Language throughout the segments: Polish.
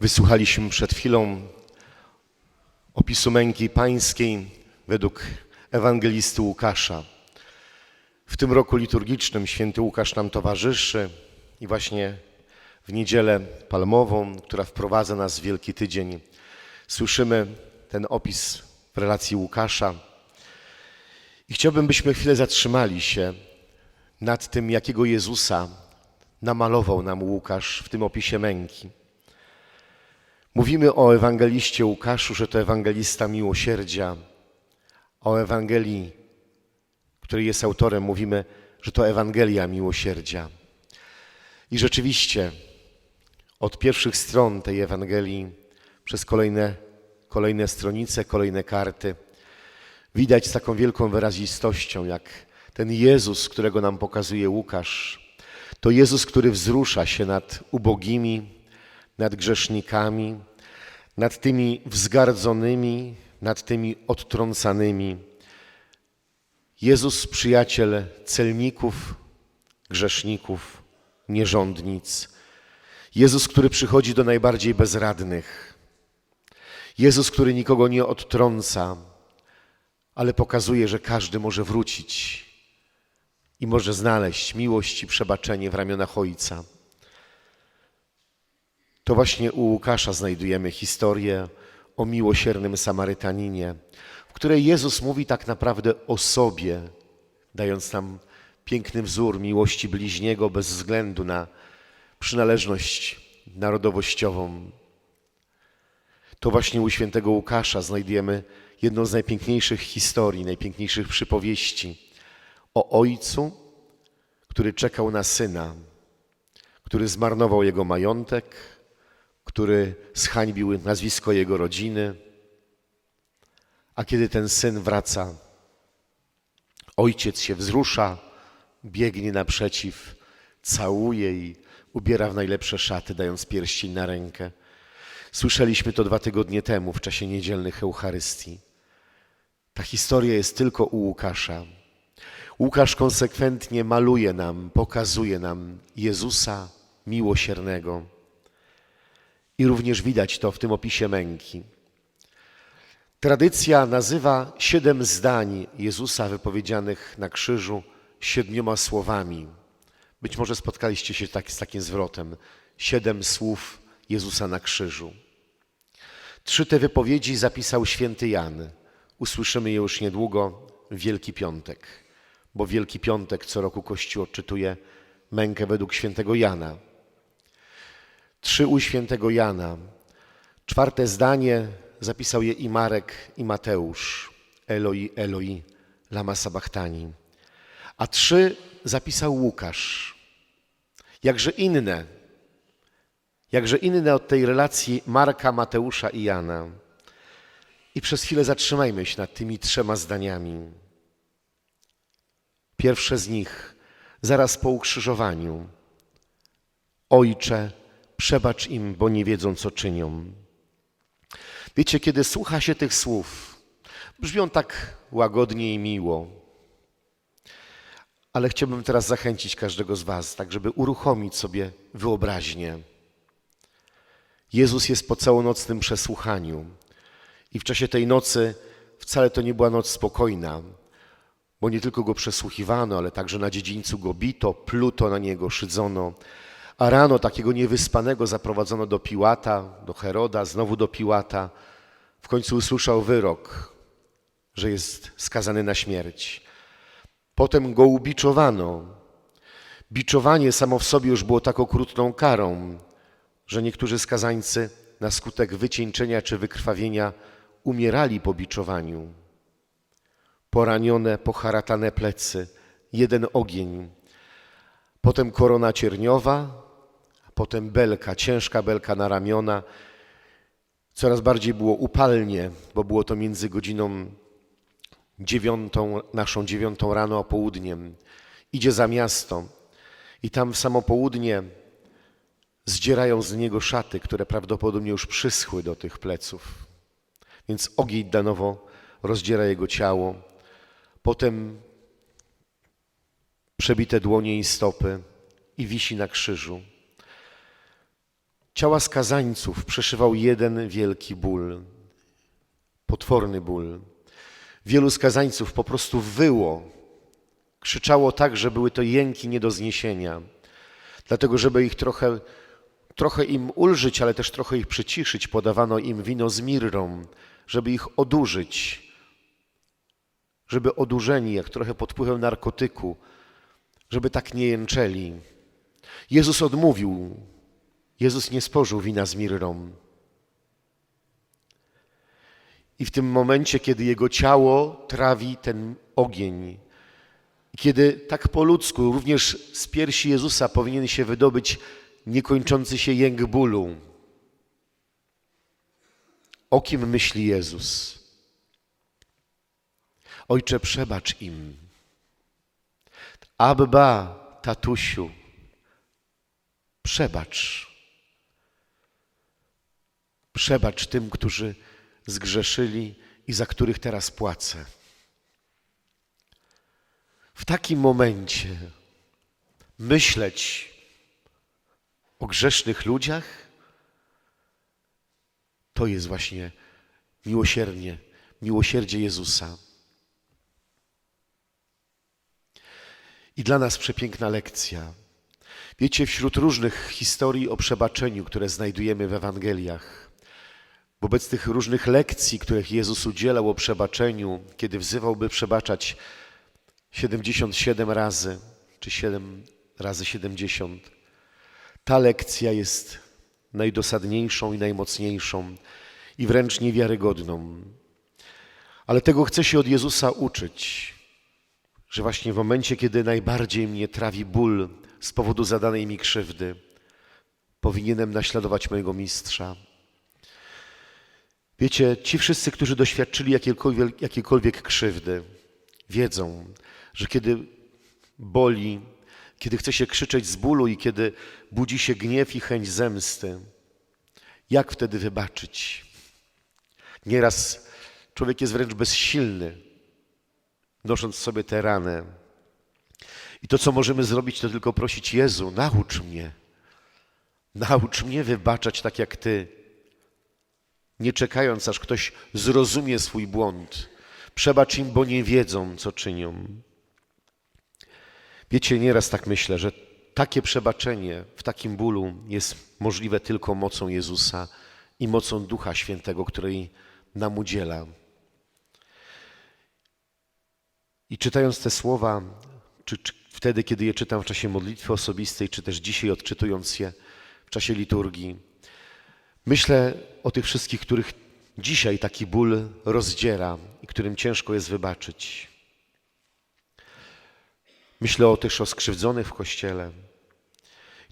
Wysłuchaliśmy przed chwilą opisu męki pańskiej według ewangelisty Łukasza. W tym roku liturgicznym święty Łukasz nam towarzyszy i właśnie w niedzielę palmową, która wprowadza nas w Wielki Tydzień, słyszymy ten opis w relacji Łukasza. I chciałbym, byśmy chwilę zatrzymali się nad tym, jakiego Jezusa namalował nam Łukasz w tym opisie męki. Mówimy o ewangeliście Łukaszu, że to ewangelista miłosierdzia. O Ewangelii, której jest autorem, mówimy, że to Ewangelia miłosierdzia. I rzeczywiście od pierwszych stron tej Ewangelii przez kolejne, kolejne stronice, kolejne karty widać z taką wielką wyrazistością, jak ten Jezus, którego nam pokazuje Łukasz, to Jezus, który wzrusza się nad ubogimi, nad grzesznikami, nad tymi wzgardzonymi, nad tymi odtrącanymi. Jezus, przyjaciel celników, grzeszników, nierządnic. Jezus, który przychodzi do najbardziej bezradnych. Jezus, który nikogo nie odtrąca, ale pokazuje, że każdy może wrócić i może znaleźć miłość i przebaczenie w ramionach Ojca. To właśnie u Łukasza znajdujemy historię o miłosiernym Samarytaninie, w której Jezus mówi tak naprawdę o sobie, dając nam piękny wzór miłości bliźniego bez względu na przynależność narodowościową. To właśnie u świętego Łukasza znajdujemy jedną z najpiękniejszych historii, najpiękniejszych przypowieści o ojcu, który czekał na syna, który zmarnował jego majątek, który zhańbił nazwisko jego rodziny. A kiedy ten syn wraca, ojciec się wzrusza, biegnie naprzeciw, całuje i ubiera w najlepsze szaty, dając pierścień na rękę. Słyszeliśmy to dwa tygodnie temu w czasie niedzielnych Eucharystii. Ta historia jest tylko u Łukasza. Łukasz konsekwentnie maluje nam, pokazuje nam Jezusa miłosiernego. I również widać to w tym opisie męki. Tradycja nazywa siedem zdań Jezusa wypowiedzianych na krzyżu siedmioma słowami. Być może spotkaliście się tak, z takim zwrotem. Siedem słów Jezusa na krzyżu. Trzy te wypowiedzi zapisał święty Jan. Usłyszymy je już niedługo w Wielki Piątek, bo Wielki Piątek co roku Kościół odczytuje mękę według świętego Jana. Trzy u świętego Jana. Czwarte zdanie zapisał je i Marek, i Mateusz. Eloi, Eloi, lama sabachtani. A trzy zapisał Łukasz. Jakże inne, jakże inne od tej relacji Marka, Mateusza i Jana. I przez chwilę zatrzymajmy się nad tymi trzema zdaniami. Pierwsze z nich, zaraz po ukrzyżowaniu. Ojcze, przebacz im, bo nie wiedzą, co czynią. Wiecie, kiedy słucha się tych słów, brzmią tak łagodnie i miło. Ale chciałbym teraz zachęcić każdego z Was, tak żeby uruchomić sobie wyobraźnię. Jezus jest po całonocnym przesłuchaniu i w czasie tej nocy wcale to nie była noc spokojna, bo nie tylko go przesłuchiwano, ale także na dziedzińcu go bito, pluto na niego, szydzono. A rano takiego niewyspanego zaprowadzono do Piłata, do Heroda, znowu do Piłata. W końcu usłyszał wyrok, że jest skazany na śmierć. Potem go ubiczowano. Biczowanie samo w sobie już było tak okrutną karą, że niektórzy skazańcy na skutek wycieńczenia czy wykrwawienia umierali po biczowaniu. Poranione, poharatane plecy, jeden ogień, potem korona cierniowa, potem belka, ciężka belka na ramiona. Coraz bardziej było upalnie, bo było to między godziną dziewiątą, naszą dziewiątą rano a południem. Idzie za miasto i tam w samo południe zdzierają z niego szaty, które prawdopodobnie już przyschły do tych pleców. Więc ogień danowo rozdziera jego ciało. Potem przebite dłonie i stopy i wisi na krzyżu. Ciała skazańców przeszywał jeden wielki ból, potworny ból. Wielu skazańców po prostu wyło, krzyczało tak, że były to jęki nie do zniesienia. Dlatego, żeby ich trochę, trochę im ulżyć, ale też trochę ich przyciszyć, podawano im wino z mirrą, żeby ich odurzyć, żeby odurzeni, jak trochę pod wpływem narkotyku, żeby tak nie jęczeli. Jezus odmówił. Jezus nie spożył wina z mirrą. I w tym momencie, kiedy jego ciało trawi ten ogień, kiedy tak po ludzku, również z piersi Jezusa powinien się wydobyć niekończący się jęk bólu. O kim myśli Jezus? Ojcze, przebacz im. Abba, tatusiu, przebacz. Przebacz tym, którzy zgrzeszyli i za których teraz płacę. W takim momencie myśleć o grzesznych ludziach to jest właśnie miłosiernie, miłosierdzie Jezusa. I dla nas przepiękna lekcja. Wiecie, wśród różnych historii o przebaczeniu, które znajdujemy w Ewangeliach, wobec tych różnych lekcji, których Jezus udzielał o przebaczeniu, kiedy wzywał, by przebaczać 77 razy, czy 7 razy 70, ta lekcja jest najdosadniejszą i najmocniejszą i wręcz niewiarygodną. Ale tego chcę się od Jezusa uczyć, że właśnie w momencie, kiedy najbardziej mnie trawi ból z powodu zadanej mi krzywdy, powinienem naśladować mojego mistrza. Wiecie, ci wszyscy, którzy doświadczyli jakiejkolwiek, krzywdy, wiedzą, że kiedy boli, kiedy chce się krzyczeć z bólu i kiedy budzi się gniew i chęć zemsty, jak wtedy wybaczyć? Nieraz człowiek jest wręcz bezsilny, nosząc sobie tę ranę. I to, co możemy zrobić, to tylko prosić Jezu, naucz mnie. Naucz mnie wybaczać tak jak Ty. Nie czekając, aż ktoś zrozumie swój błąd. Przebacz im, bo nie wiedzą, co czynią. Wiecie, nieraz tak myślę, że takie przebaczenie w takim bólu jest możliwe tylko mocą Jezusa i mocą Ducha Świętego, której nam udziela. I czytając te słowa, czy, czy wtedy, kiedy je czytam w czasie modlitwy osobistej, czy też dzisiaj odczytując je w czasie liturgii, myślę o tych wszystkich, których dzisiaj taki ból rozdziera i którym ciężko jest wybaczyć. Myślę o też o skrzywdzonych w Kościele.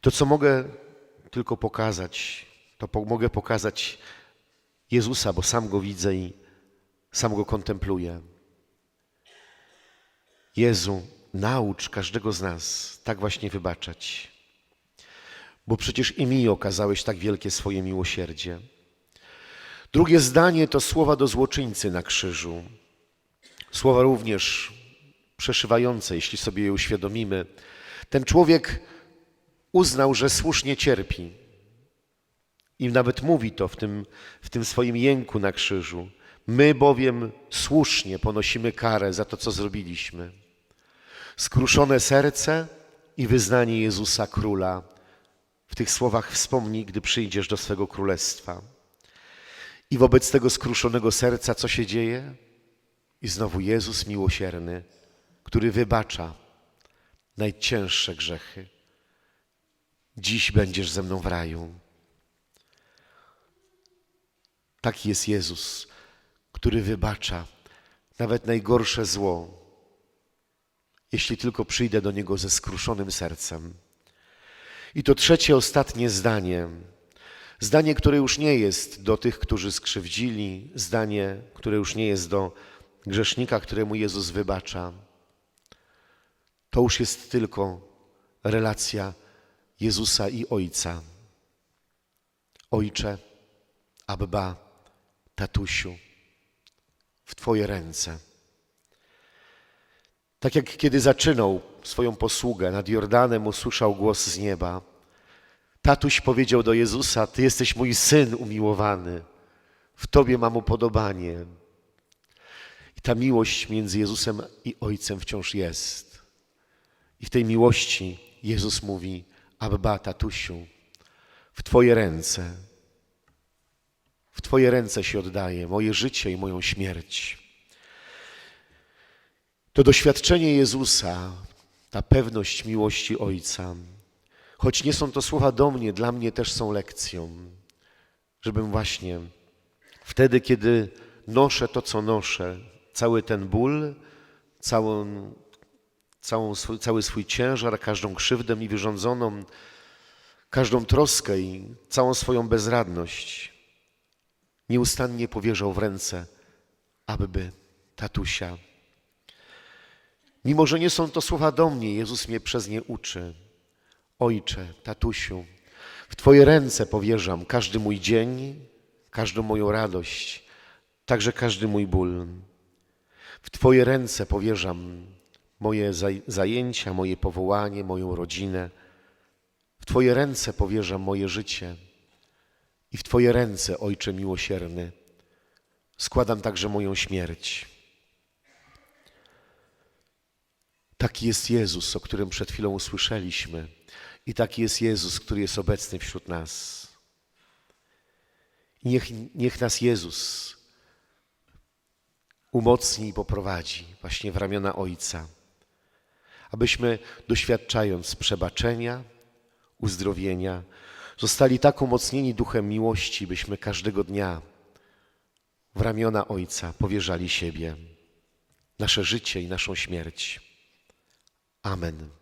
To, co mogę tylko pokazać, to po, mogę pokazać Jezusa, bo sam Go widzę i sam Go kontempluję. Jezu, naucz każdego z nas tak właśnie wybaczać, bo przecież i mi okazałeś tak wielkie swoje miłosierdzie. Drugie zdanie to słowa do złoczyńcy na krzyżu. Słowa również przeszywające, jeśli sobie je uświadomimy. Ten człowiek uznał, że słusznie cierpi. I nawet mówi to w tym, w tym swoim jęku na krzyżu. My bowiem słusznie ponosimy karę za to, co zrobiliśmy. Skruszone serce i wyznanie Jezusa Króla. Tych słowach wspomnij, gdy przyjdziesz do swego królestwa. I wobec tego skruszonego serca co się dzieje? I znowu Jezus miłosierny, który wybacza najcięższe grzechy. Dziś będziesz ze mną w raju. Taki jest Jezus, który wybacza nawet najgorsze zło, jeśli tylko przyjdę do Niego ze skruszonym sercem. I to trzecie, ostatnie zdanie. Zdanie, które już nie jest do tych, którzy skrzywdzili, zdanie, które już nie jest do grzesznika, któremu Jezus wybacza. To już jest tylko relacja Jezusa i Ojca. Ojcze, Abba, tatusiu, w Twoje ręce. Tak jak kiedy zaczynał swoją posługę nad Jordanem, usłyszał głos z nieba. Tatuś powiedział do Jezusa: Ty jesteś mój syn umiłowany, w Tobie mam upodobanie. I ta miłość między Jezusem i Ojcem wciąż jest. I w tej miłości Jezus mówi: Abba, tatusiu, w Twoje ręce, w Twoje ręce się oddaję, moje życie i moją śmierć. To doświadczenie Jezusa, ta pewność miłości Ojca, choć nie są to słowa do mnie, dla mnie też są lekcją, żebym właśnie wtedy, kiedy noszę to, co noszę, cały ten ból, całą, całą cały swój ciężar, każdą krzywdę mi wyrządzoną, każdą troskę i całą swoją bezradność, nieustannie powierzał w ręce Abby, tatusia. Mimo, że nie są to słowa do mnie, Jezus mnie przez nie uczy. Ojcze, tatusiu, w Twoje ręce powierzam każdy mój dzień, każdą moją radość, także każdy mój ból. W Twoje ręce powierzam moje zaj- zajęcia, moje powołanie, moją rodzinę. W Twoje ręce powierzam moje życie. I w Twoje ręce, Ojcze miłosierny, składam także moją śmierć. Taki jest Jezus, o którym przed chwilą usłyszeliśmy. I taki jest Jezus, który jest obecny wśród nas. Niech, niech nas Jezus umocni i poprowadzi właśnie w ramiona Ojca, abyśmy doświadczając przebaczenia, uzdrowienia, zostali tak umocnieni duchem miłości, byśmy każdego dnia w ramiona Ojca powierzali siebie, nasze życie i naszą śmierć. Amen.